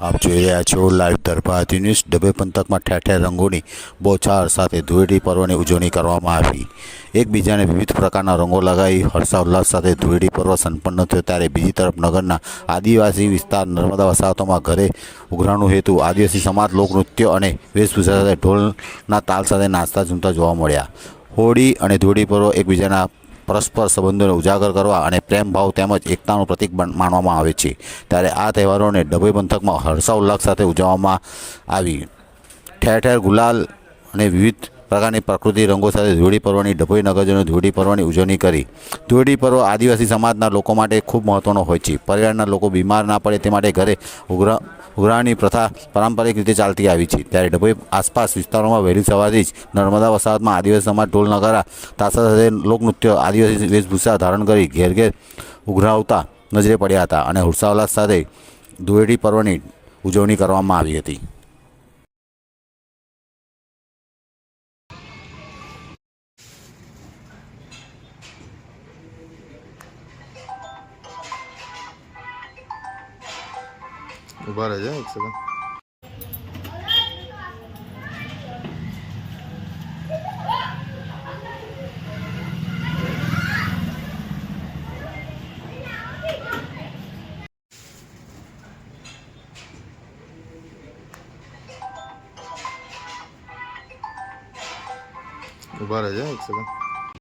આપ જોઈ રહ્યા છો લાઈવ દરભાતી ન્યૂઝ ડબે પંથકમાં ઠેર ઠેર રંગોની બોછાર સાથે ધૂળેટી પર્વની ઉજવણી કરવામાં આવી. એકબીજાને વિવિધ પ્રકારના રંગો લગાવી હર્ષોલ્લાસ સાથે ધૂળેટી પર્વ સંપન્ન થયો ત્યારે બીજી તરફ નગરના આદિવાસી વિસ્તાર નર્મદા વસાહતોમાં ઘરે ઉઘરાણું હેતુ આદિવાસી સમાજ લોકનૃત્ય અને વેશભૂષા સાથે ઢોલના તાલ સાથે નાચતા ઝૂમતા જોવા મળ્યા. હોળી અને ધૂળેટી પર્વ એકબીજાના પરસ્પર સંબંધોને ઉજાગર કરવા અને પ્રેમભાવ તેમજ એકતાનું પ્રતીક માનવામાં આવે છે. ત્યારે આ તહેવારોને ડભોઈ પંથકમાં હર્ષોલ્લાસ સાથે ઉજવવામાં આવી. ઠેર ઠેર ગુલાલ અને વિવિધ પ્રકારની પ્રકૃતિ રંગો સાથે ધૂળી પર્વની ડભોઈ નગરજનો ધૂળી પર્વની ઉજવણી કરી. ધૂળી પર્વ આદિવાસી સમાજના લોકો માટે ખૂબ મહત્ત્વનો હોય છે. પરિવારના લોકો બીમાર ના પડે તે માટે ઘરે ઉઘરા ઉઘરાણી પ્રથા પારંપરિક રીતે ચાલતી આવી છે. ત્યારે ડભોઈ આસપાસ વિસ્તારોમાં વહેલી સવારથી જ નર્મદા વસાહતમાં આદિવાસી સમાજ ઢોલ નગારા, તાસા સાથે લોકનૃત્ય, આદિવાસી વેશભૂષા ધારણ કરી ઘેર ઘેર ઉઘરાવતા નજરે પડ્યા હતા અને હર્ષોલ્લાસ સાથે ધૂળેટી પર્વની ઉજવણી કરવામાં આવી હતી. O baralho é que O baralho é que você?